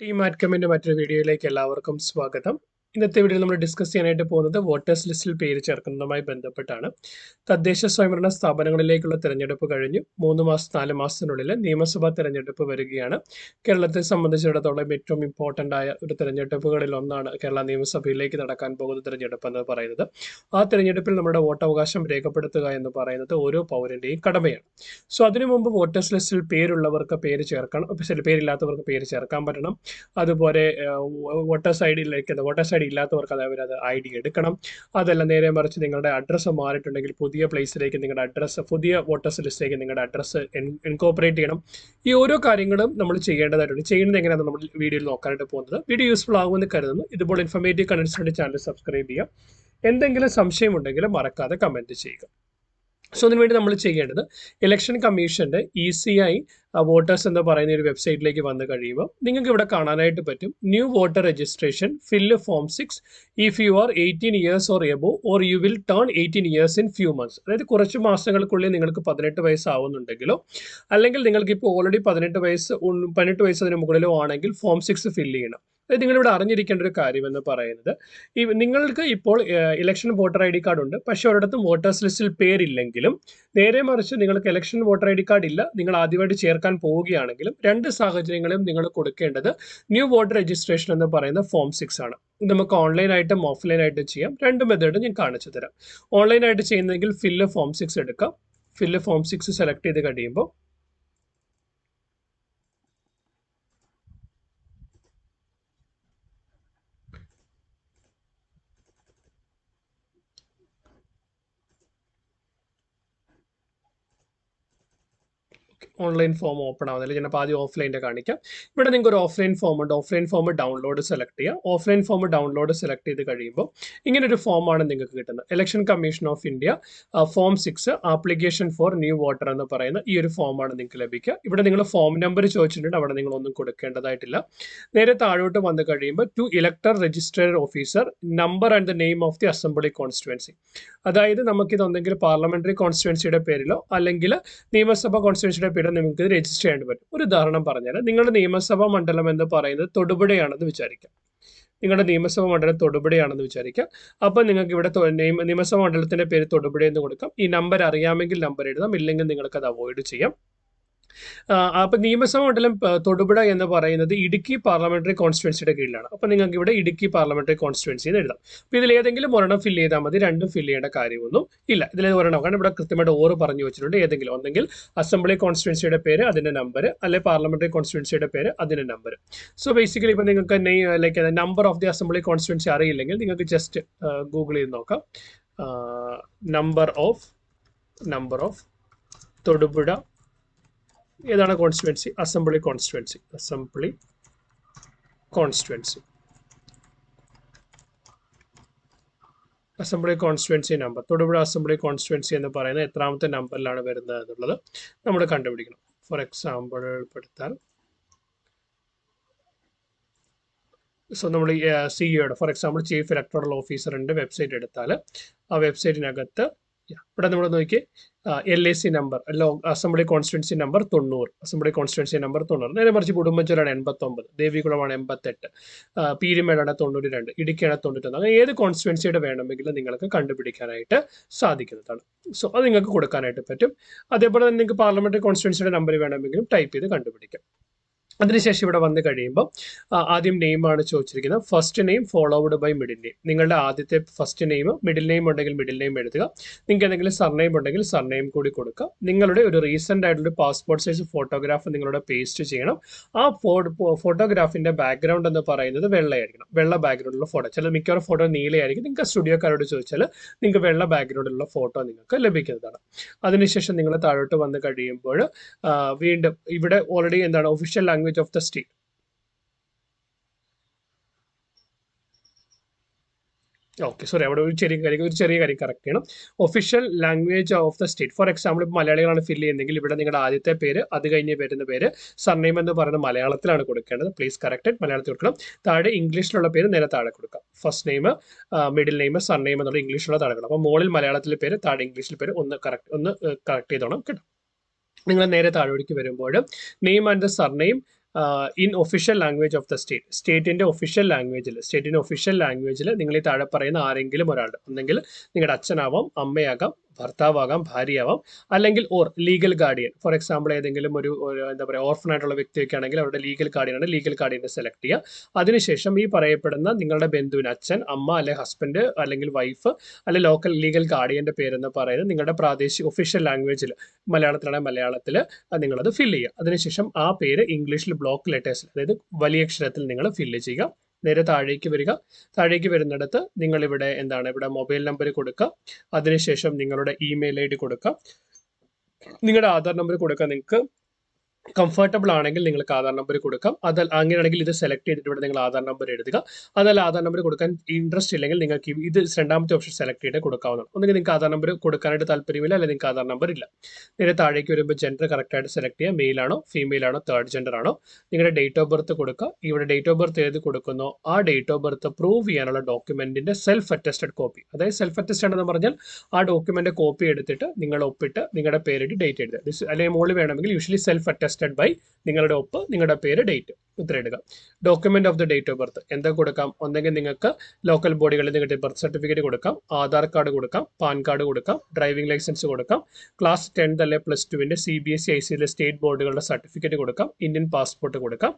Team ആറ്റ്കമിന്റെ മറ്റൊരു വീഡിയോയിലേക്ക് എല്ലാവർക്കും സ്വാഗതം. ഇന്നത്തെ വീഡിയോയിൽ നമ്മൾ ഡിസ്കസ് ചെയ്യാനായിട്ട് പോകുന്നത് വോട്ടേഴ്സ് ലിസ്റ്റിൽ പേര് ചേർക്കുന്നതുമായി ബന്ധപ്പെട്ടാണ്. തദ്ദേശ സ്വയംഭരണ സ്ഥാപനങ്ങളിലേക്കുള്ള തെരഞ്ഞെടുപ്പ് കഴിഞ്ഞു. മൂന്ന് മാസം നാല് മാസത്തിനുള്ളിൽ നിയമസഭാ തെരഞ്ഞെടുപ്പ് വരികയാണ്. കേരളത്തെ സംബന്ധിച്ചിടത്തോളം ഏറ്റവും ഇമ്പോർട്ടന്റ് ആയ ഒരു തെരഞ്ഞെടുപ്പുകളിൽ ഒന്നാണ് കേരള നിയമസഭയിലേക്ക് നടക്കാൻ പോകുന്ന തെരഞ്ഞെടുപ്പ് എന്ന് പറയുന്നത്. ആ തെരഞ്ഞെടുപ്പിൽ നമ്മുടെ വോട്ടവകാശം രേഖപ്പെടുത്തുക എന്ന് പറയുന്നത് ഓരോ പൗരന്റെയും കടമയാണ്. സോ അതിനു മുമ്പ് വോട്ടേഴ്സ് ലിസ്റ്റിൽ പേരുള്ളവർക്ക് പേര് ചേർക്കണം പേരില്ലാത്തവർക്ക് പേര് ചേർക്കാൻ പറ്റണം. അതുപോലെ വോട്ടേഴ്സ് ഐ ഡിയിലേക്ക് വോട്ടേഴ്സ് ഐ ഡി ഇല്ലാത്തവർക്ക് അതേപോലെ അത് ഐ ഡി എടുക്കണം. അതല്ല നേരെ മറിച്ച് നിങ്ങളുടെ അഡ്രസ്സ് മാറിയിട്ടുണ്ടെങ്കിൽ പുതിയ പ്ലേസിലേക്ക് നിങ്ങളുടെ അഡ്രസ്സ് പുതിയ വോട്ടേഴ്സ് ലിസ്റ്റിലേക്ക് നിങ്ങളുടെ അഡ്രസ്സ് ഇൻകോപ്പറേറ്റ് ചെയ്യണം. ഈ ഓരോ കാര്യങ്ങളും നമ്മൾ ചെയ്യേണ്ടതായിട്ടുണ്ട്. ചെയ്യുന്നത് എങ്ങനെയാണ് നമ്മൾ വീഡിയോയിൽ നോക്കാനായിട്ട് പോകുന്നത്. വീഡിയോ യൂസ്ഫുൾ ആകുമെന്ന് കരുതുന്നു. ഇതുപോലെ ഇൻഫർമേറ്റീവ് വേണ്ടി ചാനൽ സബ്സ്ക്രൈബ് ചെയ്യുക. എന്തെങ്കിലും സംശയമുണ്ടെങ്കിൽ മറക്കാതെ കമന്റ് ചെയ്യുക. സോ അതിനുവേണ്ടി നമ്മൾ ചെയ്യേണ്ടത് ഇലക്ഷൻ കമ്മീഷന്റെ ഇ സി ഐ വോട്ടേഴ്സ് എന്ന് പറയുന്ന ഒരു വെബ്സൈറ്റിലേക്ക് വന്നു കഴിയുമ്പോൾ നിങ്ങൾക്ക് ഇവിടെ കാണാനായിട്ട് പറ്റും new voter registration fill form six if you are eighteen years or above or you will turn eighteen years in few months അതായത് കുറച്ച് മാസങ്ങൾക്കുള്ളിൽ നിങ്ങൾക്ക് പതിനെട്ട് വയസ്സാവുന്നുണ്ടെങ്കിലോ അല്ലെങ്കിൽ നിങ്ങൾക്ക് ഇപ്പോൾ ഓൾറെഡി പതിനെട്ട് വയസ്സ് പതിനെട്ട് പതിനെട്ട് വയസ്സതിന് മുകളിലോ ആണെങ്കിൽ ഫോം സിക്സ് ഫില്ല് ചെയ്യണം. നിങ്ങളിവിടെ അറിഞ്ഞിരിക്കേണ്ട ഒരു കാര്യം എന്ന് പറയുന്നത്. ഈ നിങ്ങൾക്ക് ഇപ്പോൾ election voter I D card ഉണ്ട്. പക്ഷേ ഒരിടത്തും വോട്ടേഴ്സ് ലിസ്റ്റിൽ പേരില്ലെങ്കിലും നേരെ മറിച്ച് നിങ്ങൾക്ക് election voter I D card ഇല്ല. നിങ്ങൾ ആദ്യമായിട്ട് ചേർക്കാൻ പോവുകയാണെങ്കിലും രണ്ട് സാഹചര്യങ്ങളും നിങ്ങൾ കൊടുക്കേണ്ടത് ന്യൂ വോട്ടർ രജിസ്ട്രേഷൻ എന്ന് പറയുന്ന ഫോം സിക്സ് ആണ്. നമുക്ക് ഓൺലൈനായിട്ടും ഓഫ്ലൈനായിട്ടും ചെയ്യാം. രണ്ട് മെത്തേഡും ഞാൻ കാണിച്ചു തരാം. ഓൺലൈനായിട്ട് ചെയ്യുന്നതെങ്കിൽ ഫില്ല് ഫോം സിക്സ് എടുക്കാം. ഫില്ല് ഫോം സിക്സ് സെലക്ട് ചെയ്ത് കഴിയുമ്പോൾ ഓൺലൈൻ ഫോം ഓപ്പൺ ആവുന്നില്ല. ഞാൻ അപ്പോൾ ആദ്യം ഓഫ്ലൈന്റെ കാണിക്കാം. ഇവിടെ നിങ്ങൾക്ക് ഒരു ഓഫ്ലൈൻ ഫോം ഉണ്ട്. ഓഫ്ലൈൻ ഫോം ഡൗൺലോഡ് സെലക്ട് ചെയ്യുക ഓഫ്ലൈൻ ഫോം ഡൗൺലോഡ് സെലക്ട് ചെയ്ത് കഴിയുമ്പോൾ ഇങ്ങനെ ഒരു ഫോമാണ് നിങ്ങൾക്ക് കിട്ടുന്നത്. Election commission of India form six application for new voter എന്ന് പറയുന്ന ഈ ഒരു ഫോമാണ് നിങ്ങൾക്ക് ലഭിക്കുക. ഇവിടെ നിങ്ങൾ ഫോം നമ്പർ ചോദിച്ചിട്ടുണ്ട്. അവിടെ നിങ്ങൾ ഒന്നും കൊടുക്കേണ്ടതായിട്ടില്ല. നേരെ താഴോട്ട് വന്നു കഴിയുമ്പോൾ to elector registered officer number and the name of the assembly constituency അതായത് നമുക്കിത് ഒന്നെങ്കിൽ പാർലമെന്ററി കോൺസ്റ്റിറ്റുവൻസിയുടെ പേരിലോ അല്ലെങ്കിൽ നിയമസഭാ കോൺസ്റ്റിറ്റുവൻസിയുടെ പേരിലോ നിങ്ങൾക്ക് ഇത് രജിസ്റ്റർ ചെയ്യാൻ പറ്റും. ഒരു ഉദാഹരണം പറഞ്ഞാൽ നിങ്ങളുടെ നിയമസഭാ മണ്ഡലം എന്ന് പറയുന്നത് തൊടുപുഴയാണെന്ന് വിചാരിക്കാം. നിങ്ങളുടെ നിയമസഭാ മണ്ഡലം തൊടുപുഴയാണെന്ന് വിചാരിക്കാം. അപ്പോൾ നിങ്ങൾക്ക് ഇവിടെ നിയമസഭാ മണ്ഡലത്തിന്റെ പേര് തൊടുപുഴ എന്ന് കൊടുക്കാം. ഈ നമ്പർ അറിയാമെങ്കിൽ നമ്പർ എഴുതാം. ഇല്ലെങ്കിൽ നിങ്ങൾക്ക് അത് അവോയ്ഡ് ചെയ്യാം. അപ്പൊ നിയമസഭാ മണ്ഡലം തൊടുപുഴ എന്ന് പറയുന്നത് ഇടുക്കി പാർലമെന്ററി കോൺസ്റ്റിറ്റ്യുവൻസിയുടെ കീഴിലാണ്. അപ്പൊ നിങ്ങൾക്ക് ഇവിടെ ഇടുക്കി പാർലമെന്ററി കോൺസ്റ്റിറ്റ്യുവൻസി എന്ന് എഴുതാം. അപ്പൊ ഇതിൽ ഏതെങ്കിലും ഒരെണ്ണം ഫില്ല് ചെയ്താൽ മതി. രണ്ടും ഫില്ല് ചെയ്യേണ്ട കാര്യമൊന്നും ഇല്ല. ഇതിൽ ഒരെണ്ണം? കാരണം ഇവിടെ കൃത്യമായിട്ട് ഓറ് പറഞ്ഞു വെച്ചിട്ടുണ്ട്. ഏതെങ്കിലും ഒന്നെങ്കിൽ അസംബ്ലി കോൺസ്റ്റിറ്റ്യുവൻസിയുടെ പേര് അതിന്റെ നമ്പർ അല്ലെ പാർലമെന്ററി കോൺസ്റ്റിറ്റ്യുവൻസിയുടെ പേര് അതിന്റെ നമ്പർ. സോ ബേസിക്കലി ഇപ്പൊ നിങ്ങൾക്ക് like number of the assembly constituency അറിയില്ലെങ്കിൽ നിങ്ങൾക്ക് ജസ്റ്റ് ഗൂഗിൾ ചെയ്ത് നോക്കാം. Number of number of Thodupuzha ഏതാണ് constituency assembly constituency assembly constituency assembly constituency number Thodupuzha assembly constituency എന്ന് പറയുന്നത് എത്രാമത്തെ നമ്പറിലാണ് വരുന്നത് എന്നുള്ളത് നമ്മൾ കണ്ടുപിടിക്കണം. ഫോർ എക്സാമ്പിൾ എടുത്താൽ സോ നമ്മൾ സിഇഒയുടെ ഫോർ എക്സാമ്പിൾ ചീഫ് ഇലക്ടറൽ ഓഫീസറിന്റെ വെബ്സൈറ്റ് എടുത്താൽ ആ വെബ്സൈറ്റിനകത്ത് ഇവിടെ നമ്മൾ നോക്കി L A C number assembly constituency number തൊണ്ണൂറ്. അസംബ്ലി കോൺസ്റ്റിറ്റ്യുവൻസി നമ്പർ തൊണ്ണൂറ്. നേരെ മറിച്ച് ഉടുമ്പച്ചൂരാണ് എൺപത്തൊമ്പത്. ദേവികുളമാണ് എൺപത്തെട്ട്. പീരുമേടാണ് തൊണ്ണൂറ്റി രണ്ട് ഇടുക്കിയാണ് തൊണ്ണൂറ്റൊന്ന്. അങ്ങനെ ഏത് കോൺസ്റ്റിറ്റ്യുവൻസിയുടെ വേണമെങ്കിലും നിങ്ങൾക്ക് കണ്ടുപിടിക്കാനായിട്ട് സാധിക്കുന്നതാണ്. സോ അത് നിങ്ങൾക്ക് കൊടുക്കാനായിട്ട് പറ്റും. അതേപോലെ തന്നെ നിങ്ങൾക്ക് പാർലമെന്ററി കോൺസ്റ്റിറ്റ്യുവൻസിയുടെ നമ്പർ വേണമെങ്കിലും ടൈപ്പ് ചെയ്ത് കണ്ടുപിടിക്കാം. അതിനുശേഷം ഇവിടെ വന്നു കഴിയുമ്പോൾ ആദ്യം നെയിമാണ് ചോദിച്ചിരിക്കുന്നത്. First name followed by middle name നിങ്ങളുടെ ആദ്യത്തെ ഫസ്റ്റ് നെയിം മിഡിൽ നെയിം ഉണ്ടെങ്കിൽ മിഡിൽ നെയിം എഴുതുക. നിങ്ങൾക്ക് എന്തെങ്കിലും സർനെയിം ഉണ്ടെങ്കിൽ സർനെയിം കൂടി കൊടുക്കുക. നിങ്ങളുടെ ഒരു റീസെന്റ് ആയിട്ടുള്ള പാസ്പോർട്ട് സൈസ് ഫോട്ടോഗ്രാഫ് നിങ്ങളുടെ പേസ്റ്റ് ചെയ്യണം. ആ ഫോട്ടോഗ്രാഫിന്റെ ബാക്ക്ഗ്രൗണ്ട് എന്ന് പറയുന്നത് വെള്ളയായിരിക്കണം. വെള്ള ബാക്ക്ഗ്രൗണ്ടിലുള്ള ഫോട്ടോ ചില മിക്കവാറും ഫോട്ടോ നീലയായിരിക്കും. നിങ്ങൾക്ക് സ്റ്റുഡിയോക്കാരോട് ചോദിച്ചാൽ നിങ്ങൾക്ക് വെള്ള ബാക്ക്ഗ്രൗണ്ടിലുള്ള ഫോട്ടോ നിങ്ങൾക്ക് ലഭിക്കുന്നതാണ്. അതിനുശേഷം നിങ്ങൾ താഴോട്ട് വന്ന് കഴിയുമ്പോൾ വീണ്ടും ഇവിടെ ഓൾറെഡി എന്താണ് official language of the state. Okay sorry അവിടെ ഒരു ചെറിയ കാര്യം ഒരു ചെറിയ കാര്യം കറക്റ്റ് ചെയ്യണം. Official language of the state for example ഇപ്പോൾ മലയാളികളാണ് ഫില്ല് ചെയ്യുന്നതെങ്കിൽ ഇവിടെ നിങ്ങളുടെ ആദ്യത്തെ പേര് അത് കഴിഞ്ഞ് വരുന്ന പേര് സർനെയിം എന്ന് പറയുന്നത് മലയാളത്തിലാണ് കൊടുക്കേണ്ടത്. പ്ലീസ് കറക്റ്റഡ് മലയാളത്തിൽ കൊടുക്കണം. താഴെ ഇംഗ്ലീഷിലുള്ള പേര് നേരെ താഴെ കൊടുക്കാം. First name middle name surname എന്നുള്ള ഇംഗ്ലീഷിലുള്ള താഴെ കൊടുക്കണം. അപ്പോൾ മുകളിൽ മലയാളത്തിലെ പേര് താഴെ ഇംഗ്ലീഷിലെ പേര് ഒന്ന് കറക്റ്റ് ഒന്ന് കറക്റ്റ് ചെയ്തോണം. കേട്ടോ? നിങ്ങൾ നേരെ താഴോട്ടേക്ക് വരുമ്പോൾ name and the surname in official language of the state സ്റ്റേറ്റിന്റെ ഒഫീഷ്യൽ ലാംഗ്വേജിൽ സ്റ്റേറ്റിന്റെ ഒഫീഷ്യൽ ലാംഗ്വേജിൽ നിങ്ങൾ ഈ താഴെ പറയുന്ന ആരെങ്കിലും ഒരാളുടെ ഒന്നെങ്കിൽ നിങ്ങളുടെ അച്ഛനാവാം അമ്മയാകാം ഭർത്താവാകാം ഭാര്യയാവാം. അല്ലെങ്കിൽ or legal guardian for example ഏതെങ്കിലും ഒരു എന്താ പറയുക ഓർഫൻ ആയിട്ടുള്ള വ്യക്തിയൊക്കെ ആണെങ്കിൽ അവരുടെ ലീഗൽ ഗാർഡിയനാണ് ലീഗൽ ഗാർഡിയനെ സെലക്ട് ചെയ്യുക. അതിനുശേഷം ഈ പറയപ്പെടുന്ന നിങ്ങളുടെ ബന്ധുവിന് അച്ഛൻ അമ്മ അല്ലെ ഹസ്ബൻഡ് അല്ലെങ്കിൽ വൈഫ് അല്ലെ ലോക്കൽ ലീഗൽ ഗാർഡിയന്റെ പേരെന്ന് പറയുന്നത് നിങ്ങളുടെ പ്രാദേശിക ഒഫീഷ്യൽ ലാംഗ്വേജിൽ മലയാളത്തിലാണെങ്കിൽ മലയാളത്തിൽ നിങ്ങളത് ഫില്ല് ചെയ്യുക. അതിനുശേഷം ആ പേര് ഇംഗ്ലീഷിൽ ബ്ലോക്ക് ലെറ്റേഴ്സിൽ അതായത് വലിയ അക്ഷരത്തിൽ നിങ്ങൾ ഫില്ല് ചെയ്യുക. നേരെ താഴേക്ക് വരിക. താഴേക്ക് വരുന്നിടത്ത് നിങ്ങൾ ഇവിടെ എന്താണ്? ഇവിടെ മൊബൈൽ നമ്പർ കൊടുക്കുക. അതിനുശേഷം നിങ്ങളുടെ ഇമെയിൽ ഐ ഡി കൊടുക്കുക. നിങ്ങളുടെ ആധാർ നമ്പർ കൊടുക്കുക നിങ്ങൾക്ക് കംഫർട്ടബിൾ ആണെങ്കിൽ നിങ്ങൾക്ക് ആധാർ നമ്പർ കൊടുക്കാം. അത് അങ്ങനെയാണെങ്കിൽ ഇത് സെലക്ട് ചെയ്തിട്ട് ഇവിടെ നിങ്ങൾ ആധാർ നമ്പർ എഴുതുക. അതല്ല ആധാർ നമ്പർ കൊടുക്കാൻ ഇൻട്രസ്റ്റ് ഇല്ലെങ്കിൽ നിങ്ങൾക്ക് ഇത് രണ്ടാമത്തെ ഓപ്ഷൻ സെലക്ട് ചെയ്ത് കൊടുക്കാവുന്നതാണ്. ഒന്നുകിൽ നിങ്ങൾക്ക് ആധാർ നമ്പർ കൊടുക്കാനായിട്ട് താല്പര്യമില്ല അല്ലെങ്കിൽ നിങ്ങൾക്ക് ആധാർ നമ്പർ ഇല്ല. നേരെ താഴേക്ക് വരുമ്പോൾ ജെൻഡർ കറക്റ്റായിട്ട് സെലക്ട് ചെയ്യുക. മെയിൽ ആണോ ഫീമെയിൽ ആണോ തേർഡ് ജെൻഡർ ആണോ. നിങ്ങളുടെ ഡേറ്റ് ഓഫ് ബർത്ത് കൊടുക്കുക. ഇവിടെ ഡേറ്റ് ഓഫ് ബർത്ത് ഏത് കൊടുക്കുന്നോ? ആ ഡേറ്റ് ഓഫ് ബർത്ത് പ്രൂവ് ചെയ്യാനുള്ള ഡോക്യുമെന്റിന്റെ സെൽഫ് അറ്റസ്റ്റഡ് കോപ്പി അതായത് സെൽഫ് അറ്റസ്റ്റഡ് എന്ന് പറഞ്ഞാൽ ആ ഡോക്യുമെന്റ് കോപ്പി എടുത്തിട്ട് നിങ്ങൾ ഒപ്പിട്ട് നിങ്ങളുടെ പേരിട്ട് ഡേറ്റ് എഴുതുക. അല്ലെങ്കിൽ മുകളിൽ വേണമെങ്കിൽ യൂഷ്വലി സെൽഫ് അറ്റസ്റ്റഡ് ബൈ നിങ്ങളുടെ ഒപ്പ് നിങ്ങളുടെ പേര് date ഉത്തരയിടുക document of the date of birth എന്താ കൊടുക്കാം? ഒന്നെങ്കിൽ നിങ്ങൾക്ക് ലോക്കൽ ബോഡികളിൽ കിട്ടിയ ബർത്ത് സർട്ടിഫിക്കറ്റ് കൊടുക്കാം ആധാർ കാർഡ് കൊടുക്കാം പാൻ കാർഡ് കൊടുക്കാം ഡ്രൈവിംഗ് ലൈസൻസ് കൊടുക്കാം ക്ലാസ് ടെൻത്ത് അല്ലെ പ്ലസ് ടുവിന്റെ C B S C I സിയിലെ സ്റ്റേറ്റ് ബോർഡുകളുടെ സർട്ടിഫിക്കറ്റ് കൊടുക്കാം ഇന്ത്യൻ പാസ്പോർട്ട് കൊടുക്കാം.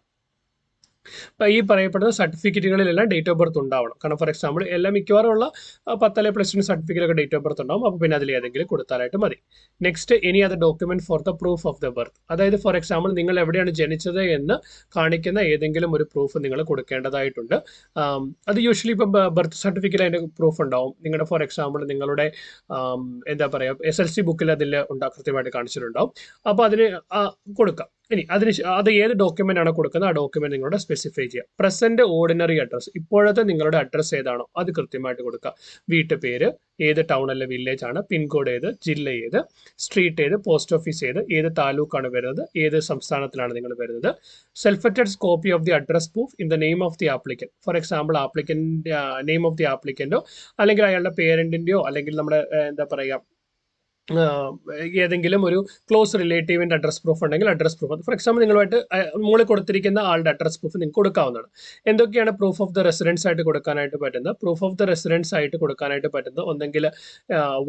ഈ പറയപ്പെടുന്ന സർട്ടിഫിക്കറ്റുകളിലെല്ലാം ഡേറ്റ് ഓഫ് ബർത്ത് ഉണ്ടാവണം. കാരണം ഫോർ എക്സാമ്പിൾ എല്ലാം മിക്കവാറും ഉള്ള പത്തല പ്ലസ് ടു സർട്ടിഫിക്കറ്റൊക്കെ ഡേറ്റ് ഓഫ് ബർത്ത് ഉണ്ടാവും. അപ്പോൾ പിന്നെ അതിൽ ഏതെങ്കിലും കൊടുത്താലായിട്ട് മതി. നെക്സ്റ്റ് എനി അത് document for the proof of the birth അതായത് ഫോർ എക്സാമ്പിൾ നിങ്ങൾ എവിടെയാണ് ജനിച്ചത് എന്ന് കാണിക്കുന്ന ഏതെങ്കിലും ഒരു പ്രൂഫ് നിങ്ങൾ കൊടുക്കേണ്ടതായിട്ടുണ്ട്. അത് യൂഷ്വലി ഇപ്പം ബർത്ത് സർട്ടിഫിക്കറ്റ് അതിന്റെ പ്രൂഫ് ഉണ്ടാവും. നിങ്ങളുടെ ഫോർ എക്സാമ്പിൾ നിങ്ങളുടെ എന്താ പറയുക എസ് എൽ സി ബുക്കിൽ അതിൽ ഉണ്ടാ കൃത്യമായിട്ട് കാണിച്ചിട്ടുണ്ടാവും. അപ്പോൾ അതിന് കൊടുക്കാം. ഇനി അതിന് അത് ഏത് ഡോക്യുമെന്റ് ആണ് കൊടുക്കുന്നത്? ആ ഡോക്യുമെന്റ് നിങ്ങളുടെ സ്പെസിഫൈ ചെയ്യുക പ്രസന്റ് ഓർഡിനറി അഡ്രസ് ഇപ്പോഴത്തെ നിങ്ങളുടെ അഡ്രസ് ഏതാണോ അത് കൃത്യമായിട്ട് കൊടുക്കുക. വീട്ടുപേര് ഏത് ടൗൺ അല്ലെ വില്ലേജ് ആണ് പിൻകോഡ് ഏത് ജില്ല ഏത് സ്ട്രീറ്റ് ഏത് പോസ്റ്റ് ഓഫീസ് ഏത് ഏത് താലൂക്കാണ് വരുന്നത് ഏത് സംസ്ഥാനത്തിലാണ് നിങ്ങൾ വരുന്നത്. Self അറ്റഡ് copy of the address proof in the name of the applicant for example ആപ്ലിക്കന്റെ name of the ആപ്ലിക്കന്റോ അല്ലെങ്കിൽ അയാളുടെ പേരന്റിന്റെയോ അല്ലെങ്കിൽ നമ്മുടെ എന്താ പറയുക ഏതെങ്കിലും ഒരു ക്ലോസ് റിലേറ്റീവിന്റെ അഡ്രസ് പ്രൂഫ് ഉണ്ടെങ്കിൽ അഡ്രസ് പ്രൂഫ് ഫോർ എക്സാമ്പിൾ നിങ്ങളുമായിട്ട് മുകളിൽ കൊടുത്തിരിക്കുന്ന ആളുടെ അഡ്രസ് പ്രൂഫ് നിങ്ങൾക്ക് കൊടുക്കാവുന്നതാണ്. എന്തൊക്കെയാണ് പ്രൂഫ് ഓഫ് ദ റെസിഡൻസ് ആയിട്ട് കൊടുക്കാനായിട്ട് പറ്റുന്നത്? പ്രൂഫ് ഓഫ് ദ റെസിഡൻസ് ആയിട്ട് കൊടുക്കാനായിട്ട് പറ്റുന്നത് ഒന്നെങ്കിൽ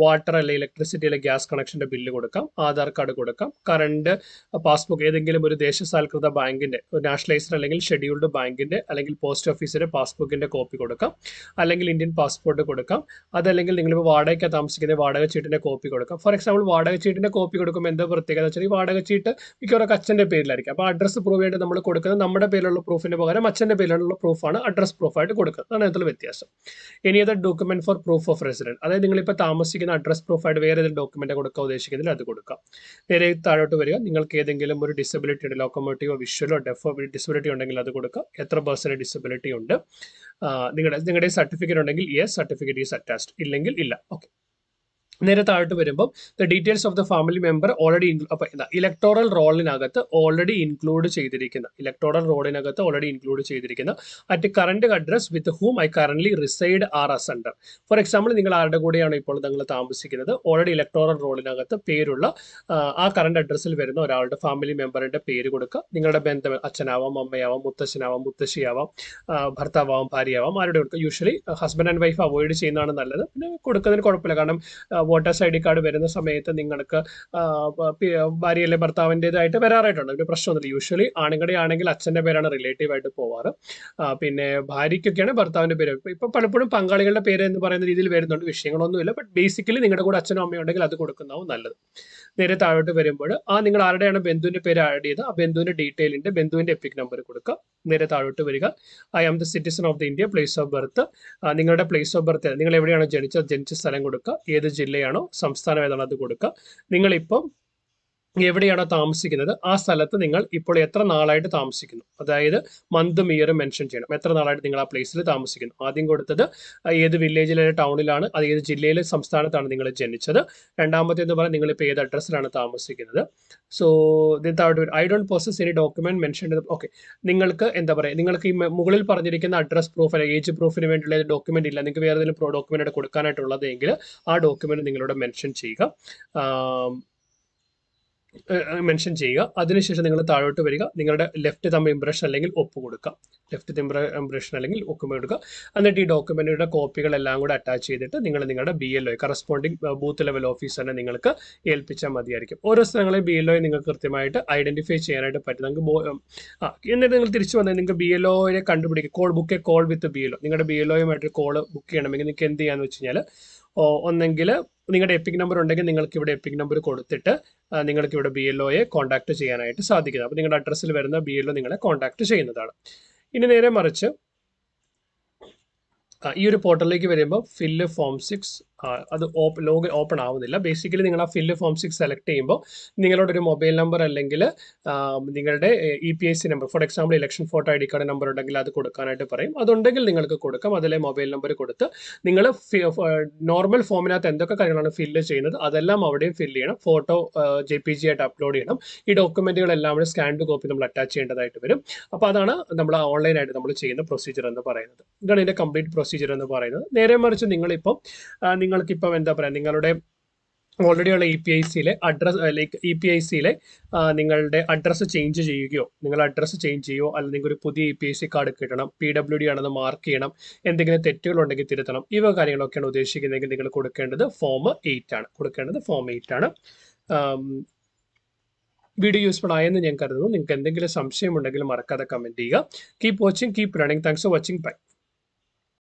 വാട്ടർ അല്ലെങ്കിൽ ഇലക്ട്രിസിറ്റി അല്ലെങ്കിൽ ഗ്യാസ് കണക്ഷന്റെ ബില്ല് കൊടുക്കാം. ആധാർ കാർഡ് കൊടുക്കാം. കറണ്ട് പാസ്ബുക്ക് ഏതെങ്കിലും ഒരു ദേശസാൽകൃത ബാങ്കിന്റെ നാഷണലൈസ്ഡ് അല്ലെങ്കിൽ ഷെഡ്യൂൾഡ് ബാങ്കിന്റെ അല്ലെങ്കിൽ പോസ്റ്റ് ഓഫീസിന്റെ പാസ്ബുക്കിന്റെ കോപ്പി കൊടുക്കാം. അല്ലെങ്കിൽ ഇന്ത്യൻ പാസ്പോർട്ട് കൊടുക്കാം. അതല്ലെങ്കിൽ നിങ്ങളിപ്പോൾ വാടകയ്ക്ക് താമസിക്കുന്ന വാടക ചീട്ടിന്റെ കോപ്പി കൊടുക്കാം ഫോർ എക്സാമ്പിൾ വാടക ചീട്ടിന്റെ കോപ്പി കൊടുക്കുമ്പോൾ എന്താ പ്രത്യേകത വെച്ചാൽ ഈ വാടക ചീട്ട് മിക്കവാറും അച്ഛന്റെ പേരിലായിരിക്കും. അപ്പോൾ അഡ്രസ് പ്രൂവ് ചെയ്യേണ്ടത് നമ്മൾ കൊടുക്കുന്നത് നമ്മുടെ പേരിലുള്ള പ്രൂഫിന് പകരം അച്ഛന്റെ പേരിലുള്ള പ്രൂഫാണ് അഡ്രസ് പ്രൂഫായിട്ട് കൊടുക്കുന്നത്. അതാണ് അതിലുള്ള വ്യത്യാസം. ഇനി other document for proof of resident അതായത് നിങ്ങളിപ്പോൾ താമസിക്കുന്ന അഡ്രസ് പ്രൂഫായിട്ട് വേറെ ഏതെങ്കിലും ഡോക്യുമെന്റ് കൊടുക്കാൻ ഉദ്ദേശിക്കുന്നതിൽ അത് കൊടുക്കാം. നേരെ താഴോട്ട് വരിക. നിങ്ങൾക്ക് ഏതെങ്കിലും ഒരു ഡിസബിലിറ്റി ഉണ്ട് ലോക്കോമോട്ടീവോ വിഷ്വലോ ഡെഫോ ഡിസബിലിറ്റി ഉണ്ടെങ്കിൽ അത് കൊടുക്കുക എത്ര പേഴ്സന്റെ ഡിസബിലിറ്റി ഉണ്ട്? നിങ്ങളുടെ നിങ്ങളുടെ സർട്ടിഫിക്കറ്റ് ഉണ്ടെങ്കിൽ യെസ് സർട്ടിഫിക്കറ്റ് ഈസ് അറ്റാച്ച്ഡ് ഇല്ലെങ്കിൽ ഇല്ല. ഓക്കെ നേരെ താഴോട്ട് വരുമ്പോൾ the details of the family member already അപ്പൊ എന്താ ഇലക്ടോറൽ റോളിനകത്ത് ഓൾറെഡി ഇൻക്ലൂഡ് ചെയ്തിരിക്കുന്ന ഇലക്ടോറൽ റോളിനകത്ത് ഓൾറെഡി ഇൻക്ലൂഡ് ചെയ്തിരിക്കുന്ന at current address with whom I current reside are as under for example നിങ്ങൾ ആരുടെ കൂടെയാണ് ഇപ്പോൾ നിങ്ങൾ താമസിക്കുന്നത്? ഓൾറെഡി ഇലക്ടോറൽ റോളിനകത്ത് പേരുള്ള ആ, കറണ്ട് അഡ്രസ്സിൽ വരുന്ന ഒരാളുടെ ഫാമിലി മെമ്പറിന്റെ പേര് കൊടുക്കുക നിങ്ങളുടെ ബന്ധം അച്ഛനാവാം അമ്മയാവാം മുത്തശ്ശനാവാം മുത്തശ്ശിയാവാം ഭർത്താവാം ഭാര്യയാവാം ആരുടെ കൊടുക്കുക usually husband and wife avoid ചെയ്യുന്നതാണ് നല്ലത്. പിന്നെ കൊടുക്കുന്നതിന് കുഴപ്പമില്ല. കാരണം വോട്ടേഴ്സ് ഐ ഡി കാർഡ് വരുന്ന സമയത്ത് നിങ്ങൾക്ക് ഭാര്യയിലെ ഭർത്താവിന്റെതായിട്ട് വരാറായിട്ടുണ്ട്. ഒരു പ്രശ്നമൊന്നുമില്ല. യൂഷ്വലി ആണുങ്ങളുടെ ആണെങ്കിൽ അച്ഛന്റെ പേരാണ് റിലേറ്റീവ് ആയിട്ട് പോവാറ്. പിന്നെ ഭാര്യയ്ക്കൊക്കെയാണ് ഭർത്താവിന്റെ പേര്. ഇപ്പൊ- പലപ്പോഴും പങ്കാളികളുടെ പേര് എന്ന് പറയുന്ന രീതിയിൽ വരുന്നുണ്ട്. വിഷയങ്ങളൊന്നുമില്ല. ബട്ട് ബേസിക്കലി നിങ്ങളുടെ കൂടെ അച്ഛനും അമ്മയും ഉണ്ടെങ്കിൽ അത് കൊടുക്കുന്നതാവും നല്ലത്. നേരെ താഴോട്ട് വരുമ്പോൾ ആ നിങ്ങൾ ആരുടെയാണ് ബന്ധുവിന്റെ പേര് ആഡ് ചെയ്ത് ആ ബന്ധുവിന്റെ ഡീറ്റെയിലിന്റെ ബന്ധുവിന്റെ എപ്പിക് നമ്പർ കൊടുക്കുക. നേരെ താഴോട്ട് വരിക. I am the citizen of the India place of birth നിങ്ങളുടെ പ്ലേസ് ഓഫ് ബർത്ത് നിങ്ങൾ എവിടെയാണ് ജനിച്ചത്? ജനിച്ച സ്ഥലം കൊടുക്കുക. ഏത് ജില്ലയാണോ സംസ്ഥാനം ഏതാണോ അത് കൊടുക്കുക നിങ്ങളിപ്പം എവിടെയാണോ താമസിക്കുന്നത്? ആ സ്ഥലത്ത് നിങ്ങൾ ഇപ്പോൾ എത്ര നാളായിട്ട് താമസിക്കുന്നു? അതായത് മന്തും ഇയറും മെൻഷൻ ചെയ്യണം. എത്ര നാളായിട്ട് നിങ്ങൾ ആ പ്ലേസിൽ താമസിക്കുന്നു? ആദ്യം കൊടുത്തത് ഏത് വില്ലേജിലെ ടൗണിലാണ് അത് ഏത് ജില്ലയിലെ സംസ്ഥാനത്താണ് നിങ്ങൾ ജനിച്ചത്. രണ്ടാമത്തെ എന്ന് പറഞ്ഞാൽ നിങ്ങളിപ്പോൾ ഏത് അഡ്രസ്സിലാണ് താമസിക്കുന്നത്? സോ താഴോട്ട് I don't possess any document mention okay നിങ്ങൾക്ക് എന്താ പറയുക നിങ്ങൾക്ക് ഈ മുകളിൽ പറഞ്ഞിരിക്കുന്ന അഡ്രസ് പ്രൂഫ് അല്ലെങ്കിൽ ഏജ് പ്രൂഫിന് വേണ്ടിയുള്ള ഡോക്യുമെന്റ് ഇല്ല നിങ്ങൾക്ക് വേറെ ഏതെങ്കിലും ഡോക്യുമെന്റ് കൊടുക്കാനായിട്ടുള്ളത് എങ്കിൽ ആ ഡോക്യുമെന്റ് നിങ്ങളോട് മെൻഷൻ ചെയ്യുക. മെൻഷൻ ചെയ്യുക. അതിനുശേഷം നിങ്ങൾ താഴോട്ട് വരിക. നിങ്ങളുടെ ലെഫ്റ്റ് തമ്പ് ഇംപ്രഷൻ അല്ലെങ്കിൽ ഒപ്പ് കൊടുക്കുക. ലെഫ്റ്റ് തമ്പ് ഇംപ്രഷൻ അല്ലെങ്കിൽ ഒപ്പ് കൊടുക്കുക എന്നിട്ട് ഈ ഡോക്യുമെന്റിയുടെ കോപ്പികളെല്ലാം കൂടെ അറ്റാച്ച് ചെയ്തിട്ട് നിങ്ങൾ നിങ്ങളുടെ B L O corresponding booth level ഓഫീസറിനെ നിങ്ങൾക്ക് ഏൽപ്പിച്ചാൽ മതിയായിരിക്കും. ഓരോ സ്ഥലങ്ങളെ ബി എൽ ഒ നിങ്ങൾക്ക് കൃത്യമായിട്ട് ഐഡന്റിഫൈ ചെയ്യാനായിട്ട് പറ്റും. നിങ്ങൾക്ക് എന്നിട്ട് നിങ്ങൾ തിരിച്ചു വന്നാൽ നിങ്ങൾക്ക് ബി എൽ ഒയെ കണ്ടുപിടിക്കുക. Call book call with B L O നിങ്ങളുടെ ബി എൽ ഒയുമായിട്ട് കോൾ ബുക്ക് ചെയ്യണമെങ്കിൽ നിങ്ങൾക്ക് എന്ത് ചെയ്യാന്ന് വെച്ച് കഴിഞ്ഞാൽ ഒന്നെങ്കിൽ നിങ്ങളുടെ എപ്പിക് നമ്പർ ഉണ്ടെങ്കിൽ നിങ്ങൾക്ക് ഇവിടെ എപ്പിക് നമ്പർ കൊടുത്തിട്ട് നിങ്ങൾക്ക് ഇവിടെ ബി എൽ ഒയെ കോൺടാക്ട് ചെയ്യാനായിട്ട് സാധിക്കുന്നത് അപ്പോൾ നിങ്ങളുടെ അഡ്രസ്സിൽ വരുന്ന ബി എൽ ഒ നിങ്ങളെ കോൺടാക്ട് ചെയ്യുന്നതാണ്. ഇനി നേരെ മറിച്ച് ഈ ഒരു പോർട്ടലിലേക്ക് വരുമ്പോൾ ഫില്ല് ഫോം സിക്സ് അത് ലോഗ് ഓപ്പൺ ആവുന്നില്ല. ബേസിക്കലി നിങ്ങൾ ആ ഫില്ല് ഫോം സിക്സ് സെലക്ട് ചെയ്യുമ്പോൾ നിങ്ങളുടെ ഒരു മൊബൈൽ നമ്പർ അല്ലെങ്കിൽ നിങ്ങളുടെ E P S C number for example election photo I D card number ഉണ്ടെങ്കിൽ അത് കൊടുക്കാനായിട്ട് പറയും. അതുണ്ടെങ്കിൽ നിങ്ങൾക്ക് കൊടുക്കാം. അതിലെ മൊബൈൽ നമ്പർ കൊടുത്ത് നിങ്ങൾ നോർമൽ ഫോമിനകത്ത് എന്തൊക്കെ കാര്യങ്ങളാണ് ഫില്ല് ചെയ്യുന്നത് അതെല്ലാം അവിടെയും ഫില്ല് ചെയ്യണം. ഫോട്ടോ ജെ പി ജി ആയിട്ട് അപ്ലോഡ് ചെയ്യണം. ഈ ഡോക്യുമെന്റുകളെല്ലാം കൂടെ സ്കാൻഡ് കോപ്പി നമ്മൾ അറ്റാച്ച് ചെയ്യേണ്ടതായിട്ട് വരും. അപ്പോൾ അതാണ് നമ്മൾ ഓൺലൈനായിട്ട് നമ്മൾ ചെയ്യുന്ന പ്രൊസീജിയർ എന്ന് പറയുന്നത്. ഇതാണ് ഇതിന്റെ കംപ്ലീറ്റ് പ്രൊസീജിയർ എന്ന് പറയുന്നത്. നേരെ മറിച്ച് നിങ്ങളിപ്പം ആ, നിങ്ങൾക്കിപ്പം എന്താ പറയുക നിങ്ങളുടെ ഓൾറെഡി ഉള്ള ഇ പി ഐ സിയിലെ address like E P I സിയിലെ നിങ്ങളുടെ അഡ്രസ്സ് ചേഞ്ച് ചെയ്യുകയോ നിങ്ങൾ അഡ്രസ്സ് ചേഞ്ച് ചെയ്യുകയോ അല്ലെങ്കിൽ ഒരു പുതിയ E P I C card കിട്ടണം പി ഡബ്ല്യു ഡി ആണെന്ന് മാർക്ക് ചെയ്യണം എന്തെങ്കിലും തെറ്റുകളുണ്ടെങ്കിൽ തിരുത്തണം ഇവ കാര്യങ്ങളൊക്കെയാണ് ഉദ്ദേശിക്കുന്നതെങ്കിൽ നിങ്ങൾ കൊടുക്കേണ്ടത് ഫോം എയ്റ്റ് ആണ്. കൊടുക്കേണ്ടത് ഫോം എയ്റ്റ് ആണ്. വീഡിയോ യൂസ്ഫുൾ ആയെന്ന് ഞാൻ കരുതുന്നു. നിങ്ങൾക്ക് എന്തെങ്കിലും സംശയമുണ്ടെങ്കിൽ മറക്കാതെ കമന്റ് ചെയ്യുക. Keep watching keep running thanks for watching bye